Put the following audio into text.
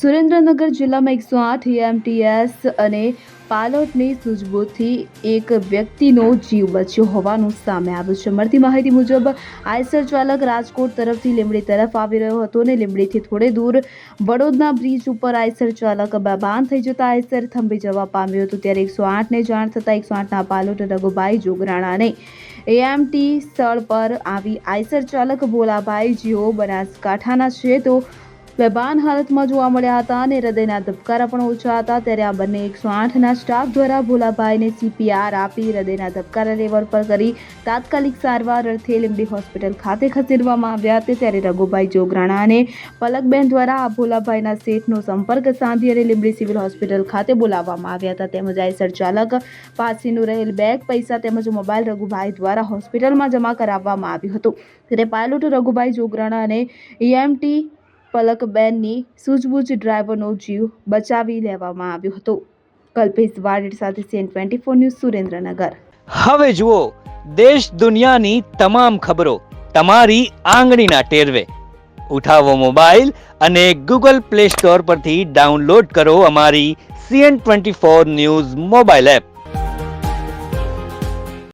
સુરેન્દ્રનગર જિલ્લામાં એકસો આઠ એએમટીએસ અને પાયલોટની સૂઝબૂથથી એક વ્યક્તિનો જીવ બચ્યો હોવાનું સામે આવ્યું છે. મળતી માહિતી મુજબ, આઈસર ચાલક રાજકોટ તરફથી લીંબડી તરફ આવી રહ્યો હતો અને લીંબડીથી થોડે દૂર વડોદના બ્રિજ ઉપર આઈસર ચાલક બેભાન થઈ જતા આઈસર થંભી જવા પામ્યું હતું. ત્યારે એકસો આઠને જાણ થતાં એકસો આઠના પાયલોટ રઘુભાઈ જોગરાણાને એએમટી સ્થળ પર આવી આઈસર ચાલક ભોલાભાઈ જેઓ બનાસકાંઠાના છે તો બેભાન હાલતમાં જોવા મળ્યા હતા અને હૃદયના ધબકારા પણ ઓછા હતા. ત્યારે આ બંને એકસો આઠના સ્ટાફ દ્વારા ભોલાભાઈને સીપીઆર આપી હૃદયના ધબકારા લેવલ પર કરી તાત્કાલિક સારવાર અર્થે લીંબડી હોસ્પિટલ ખાતે ખસેડવામાં આવ્યા હતા. ત્યારે રઘુભાઈ જોગરાણા અને પલકબેન દ્વારા આ ભોલાભાઈના શેઠનો સંપર્ક સાંધી અને લીંબડી સિવિલ હોસ્પિટલ ખાતે બોલાવવામાં આવ્યા હતા. તેમજ આઈસર ચાલક પાસેનું રહેલ બેગ, પૈસા તેમજ મોબાઈલ રઘુભાઈ દ્વારા હોસ્પિટલમાં જમા કરાવવામાં આવ્યું હતું. ત્યારે પાયલોટ રઘુભાઈ જોગરાણા અને ઈએમટી પલકબેનની સૂઝબૂઝ ડ્રાઈવરનો જીવ બચાવી લેવામાં આવ્યો હતો. કલ્પેશ વાડેડ સાથે CN twenty four news Surendranagar. હવે જુઓ, દેશ દુનિયાની તમામ ખબરો તમારી આંગળીના ટેરવે. ઉઠાવો મોબાઈલ અને ગૂગલ પ્લે સ્ટોર પરથી ડાઉનલોડ કરો અમારી CN twenty four news mobile app.